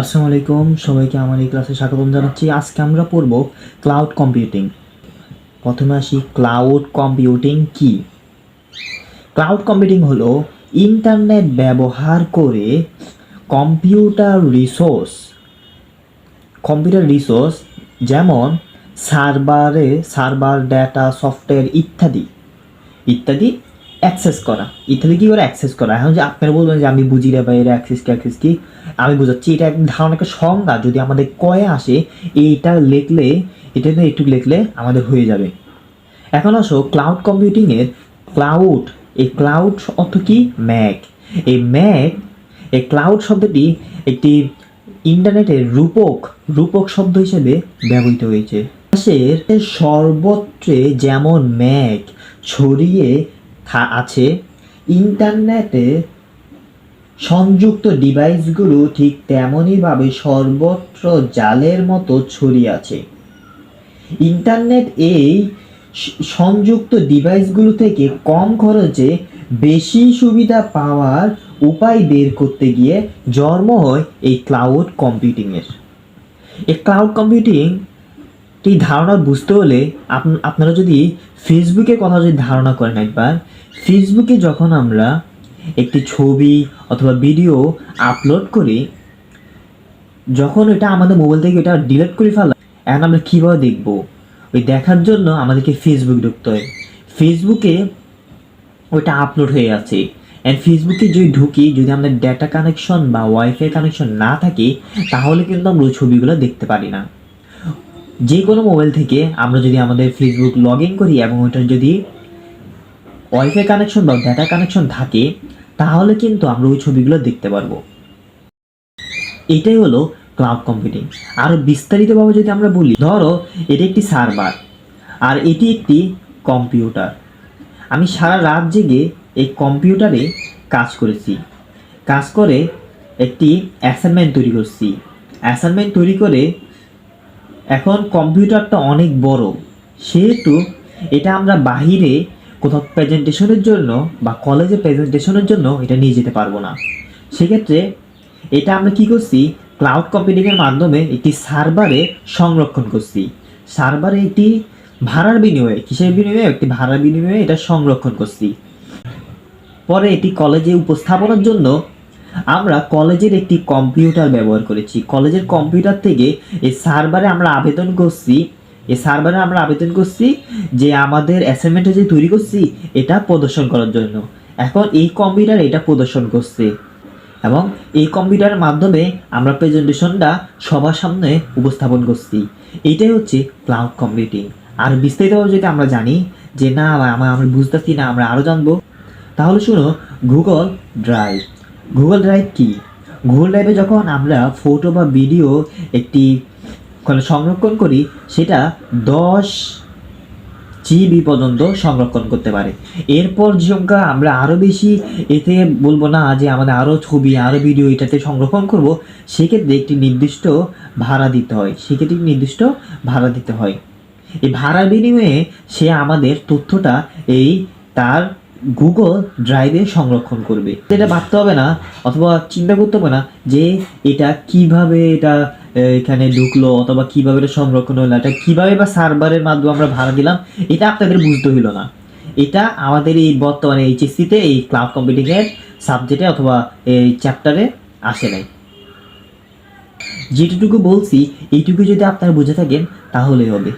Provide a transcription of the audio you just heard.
আসসালামু আলাইকুম, সবাইকে আমার এই ক্লাসে স্বাগতম জানাচ্ছি। আজকে আমরা পড়ব ক্লাউড কম্পিউটিং প্রথমে আসি ক্লাউড কম্পিউটিং কি? ক্লাউড কম্পিউটিং হলো ইন্টারনেট ব্যবহার করে কম্পিউটার রিসোর্স কম্পিউটার রিসোর্স যেমন সার্ভারে সার্ভার ডেটা সফটওয়্যার ইত্যাদি ইত্যাদি অ্যাক্সেস করা। ইত্যাদি কী করে অ্যাক্সেস করা? এখন যে আপনারা বলবেন যে আমি বুঝি রে ভাই এর অ্যাক্সেস কি অ্যাক্সেস কি? আমি বুঝাচ্ছি, এটা এক ধারণা একটা সংজ্ঞা। যদি আমাদের কয়ে আসে, এইটা লিখলে এটাতে একটু লিখলে আমাদের হয়ে যাবে। এখন আসো ক্লাউড কম্পিউটিংয়ের ক্লাউড এই ক্লাউড অর্থ কি? ম্যাক এই ম্যাক এই ক্লাউড শব্দটি একটি ইন্টারনেটের রূপক রূপক শব্দ হিসেবে ব্যবহৃত হয়েছে। সর্বত্রে যেমন ম্যাক ছড়িয়ে আছে। ইন্টারনেটে সংযুক্ত ডিভাইসগুলো ঠিক তেমনইভাবে সর্বত্র জালের মতো ছড়িয়ে আছে। ইন্টারনেট এই সংযুক্ত ডিভাইসগুলো থেকে কম খরচে বেশি সুবিধা পাওয়ার উপায় বের করতে গিয়ে জন্ম হয় এই ক্লাউড কম্পিউটিংয়ের। এই ক্লাউড কম্পিউটিং এই ধারণা বুঝতে হলে আপ- আপনারা যদি ফেসবুকের কথা যদি ধারণা করেন একবার, ফেসবুকে যখন আমরা একটি ছবি অথবা ভিডিও আপলোড করি, যখন এটা আমাদের মোবাইল থেকে এটা ডিলিট করে ফেলা, এখন আমরা কীভাবে দেখব? ওই দেখার জন্য আমাদেরকে ফেসবুক ঢুকতে হয়। ফেসবুকে ওইটা আপলোড হয়ে আছে। অ্যান্ড ফেসবুকে যদি ঢুকি, যদি আমাদের ডেটা কানেকশন বা ওয়াইফাই কানেকশন না থাকে, তাহলে কিন্তু আমরা ওই ছবিগুলো দেখতে পারি না। যে কোনো মোবাইল থেকে আমরা যদি আমাদের ফেসবুক লগ ইন করি এবং ওইটার যদি ওয়াইফাই কানেকশন বা ডেটা কানেকশন থাকে, তাহলে কিন্তু আমরা ওই ছবিগুলো দেখতে পারব। এটাই হলো ক্লাউড কম্পিউটিং আরও বিস্তারিতভাবে যদি আমরা বলি, ধরো এটা একটি সার্ভার আর এটি একটি কম্পিউটার আমি সারা রাত জেগে এই কম্পিউটারে কাজ করেছি। কাজ করে একটি অ্যাসাইনমেন্ট তৈরি করছি। অ্যাসাইনমেন্ট তৈরি করে এখন কম্পিউটারটা অনেক বড়। সেহেতু এটা আমরা বাহিরে কোথাও প্রেজেন্টেশনের জন্য বা কলেজে প্রেজেন্টেশনের জন্য এটা নিয়ে যেতে পারব না। সেক্ষেত্রে এটা আমরা কি করছি? ক্লাউড কম্পিউটিংয়ের মাধ্যমে একটি সার্ভারে সংরক্ষণ করছি। সার্ভারে একটি ভাড়ার বিনিময়ে, কিসের বিনিময়ে? একটি ভাড়ার বিনিময়ে এটা সংরক্ষণ করছি। পরে এটি কলেজে উপস্থাপনার জন্য আমরা কলেজের একটি কম্পিউটার ব্যবহার করেছি। কলেজের কম্পিউটার থেকে এই সার্ভারে আমরা আবেদন করছি এই সার্ভারে আমরা আবেদন করছি যে আমাদের অ্যাসাইনমেন্টে যে তৈরি করছি, এটা প্রদর্শন করার জন্য। এখন এই কম্পিউটার এটা প্রদর্শন করছে এবং এই কম্পিউটারের মাধ্যমে আমরা প্রেজেন্টেশনটা সবার সামনে উপস্থাপন করছি। এইটাই হচ্ছে ক্লাউড কম্পিউটিং আর বিস্তারিতভাবে যদি আমরা জানি যে না, আমরা আমরা বুঝতেছি না, আমরা আরও জানব, তাহলে শুনো গুগল ড্রাইভ গুগল ড্রাইভ কি? গুগল ড্রাইভে যখন আমরা ফটো বা ভিডিও একটি সংরক্ষণ করি, সেটা দশ জিবি পর্যন্ত সংরক্ষণ করতে পারে। এরপর যে সংখ্যা আমরা আরও বেশি এতে বলব না যে আমাদের আরও ছবি আরও ভিডিও এটাতে সংরক্ষণ করব, সেক্ষেত্রে একটি নির্দিষ্ট ভাড়া দিতে হয়। সেক্ষেত্রে নির্দিষ্ট ভাড়া দিতে হয়। এই ভাড়ার বিনিময়ে সে আমাদের তথ্যটা এই তার গুগল ড্রাইভে সংরক্ষণ করবে। এটা ভাবতে হবে না, অথবা চিন্তা করতে হবে না যে এটা কীভাবে এটা এখানে ঢুকলো, অথবা কীভাবে এটা সংরক্ষণ হলো, এটা কীভাবে বা সার্ভারের মাধ্যমে আমরা ভাড়া দিলাম, এটা আপনাদের বুঝতে হইল না। এটা আমাদের এই বর্তমানে এইচএসসিতে এই ক্লাউড কম্পিউটিংয়ের সাবজেক্টে অথবা এই চ্যাপ্টারে আসে নাই। যেটুকু বলছি, এইটুকু যদি আপনারা বুঝে থাকেন, তাহলেই হবে।